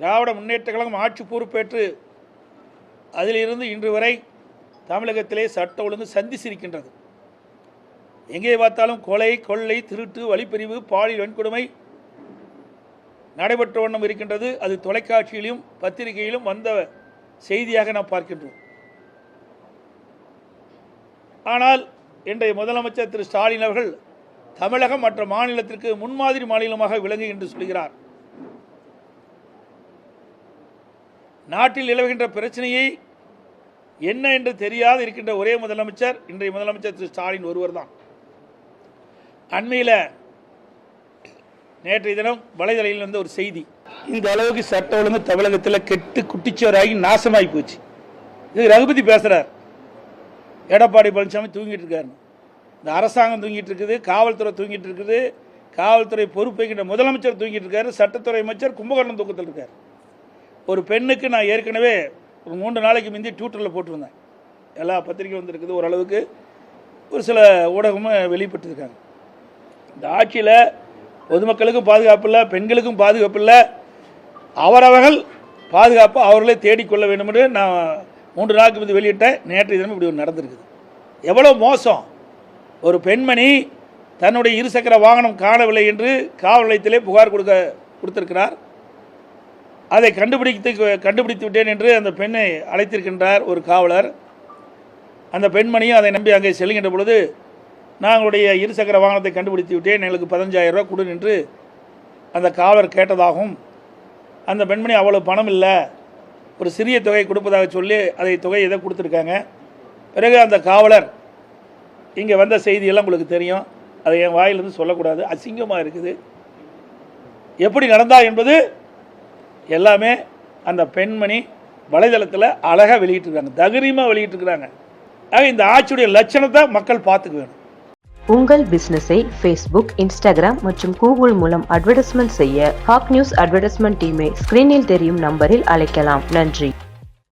திராவிட முன்னேற்ற கழகம் ஆட்சி பொறுப்பேற்று அதிலிருந்து இன்று வரை தமிழகத்திலே சட்ட ஒழுங்கு சந்திச்சிருக்கின்றது. எங்கே பார்த்தாலும் கொலை கொள்ளை திருட்டு வழிப்பறிவு பாலியல் வன்கொடுமை நடைபெற்ற வண்ணம் இருக்கின்றது. அது தொலைக்காட்சியிலும் பத்திரிகையிலும் வந்த செய்தியாக நாம் பார்க்கின்றோம். ஆனால் இன்றைய முதலமைச்சர் திரு ஸ்டாலின் அவர்கள் தமிழகம் மற்ற மாநிலத்திற்கு முன்மாதிரி மாநிலமாக விளங்கு என்று சொல்கிறார். நாட்டில் நிலவுகின்ற பிரச்சனையை என்ன என்று தெரியாது இருக்கின்ற ஒரே முதலமைச்சர் இன்றைய முதலமைச்சர் திரு ஸ்டாலின் ஒருவர் தான் அண்மையில் நேற்றைய தினம் வலைதளையில் வந்த ஒரு செய்தி. இந்த அளவுக்கு சட்ட ஒழுங்கு தமிழகத்தில் கெட்டு குட்டிச்சோராகி நாசமாகி போச்சு. இது ரகுபதி பேசுகிறார் எடப்பாடி பழனிசாமி தூங்கிட்டு இருக்காரு இந்த அரசாங்கம் தூங்கிட்டு இருக்குது காவல்துறை தூங்கிட்டு இருக்குது காவல்துறை பொறுப்பேற்கின்ற முதலமைச்சர் தூங்கிட்டு இருக்காரு சட்டத்துறை அமைச்சர் கும்பகோணம் தூக்கத்தில் இருக்கார். ஒரு பெண்ணுக்கு நான் ஏற்கனவே ஒரு மூன்று நாளைக்கு முந்தி ட்விட்டரில் போட்டிருந்தேன். எல்லா பத்திரிக்கையும் வந்திருக்குது. ஓரளவுக்கு ஒரு சில ஊடகமும் வெளிப்பட்டிருக்காங்க. இந்த ஆட்சியில் பொதுமக்களுக்கும் பாதுகாப்பு இல்லை பெண்களுக்கும் பாதுகாப்பு இல்லை. அவரவர்கள் பாதுகாப்பு அவர்களே தேடிக்கொள்ள வேண்டும் என்று நான் மூன்று நாளுக்கு முந்தைய வெளியிட்டேன். நேற்று தினம் இப்படி ஒன்று நடந்திருக்குது. எவ்வளோ மோசம். ஒரு பெண்மணி தன்னுடைய இருசக்கர வாகனம் காணவில்லை என்று காவல் நிலையத்திலே புகார் கொடுக்க கொடுத்திருக்கிறார். அதை கண்டுபிடித்து கண்டுபிடித்து விட்டேன் என்று அந்த பெண்ணை அழைத்திருக்கின்றார் ஒரு காவலர். அந்த பெண்மணியும் அதை நம்பி அங்கே செல்கின்ற பொழுது நாங்களுடைய இருசக்கர வாகனத்தை கண்டுபிடித்து விட்டேன். எங்களுக்கு பதினஞ்சாயிரம் ரூபா கொடு என்று அந்த காவலர் கேட்டதாகவும் அந்த பெண்மணி அவ்வளவு பணம் இல்லை. ஒரு சிறிய தொகை கொடுப்பதாக சொல்லி அதை தொகை எதை கொடுத்துருக்காங்க. பிறகு அந்த காவலர் இங்கே வந்த செய்தியெல்லாம் உங்களுக்கு தெரியும். அதை என் வாயிலிருந்து சொல்லக்கூடாது. அசிங்கமாக இருக்குது. எப்படி நடந்தா என்பது எல்லாமே அந்த பெண்மணி வலைதளத்தில் அழகாக வெளியிட்டிருக்காங்க தகரியமாக வெளியிட்டிருக்கிறாங்க. ஆக இந்த ஆட்சியுடைய லட்சணத்தை மக்கள் பார்த்துக்க வேணும் உங்கள் பிசினஸை ஃபேஸ்புக் இன்ஸ்டாகிராம் மற்றும் கூகுள் மூலம் அட்வர்டைஸ்மெண்ட் செய்ய ஹாக் நியூஸ் அட்வர்டைஸ்மெண்ட் டீமை ஸ்கிரீனில் தெரியும் நம்பரில் அழைக்கலாம். நன்றி.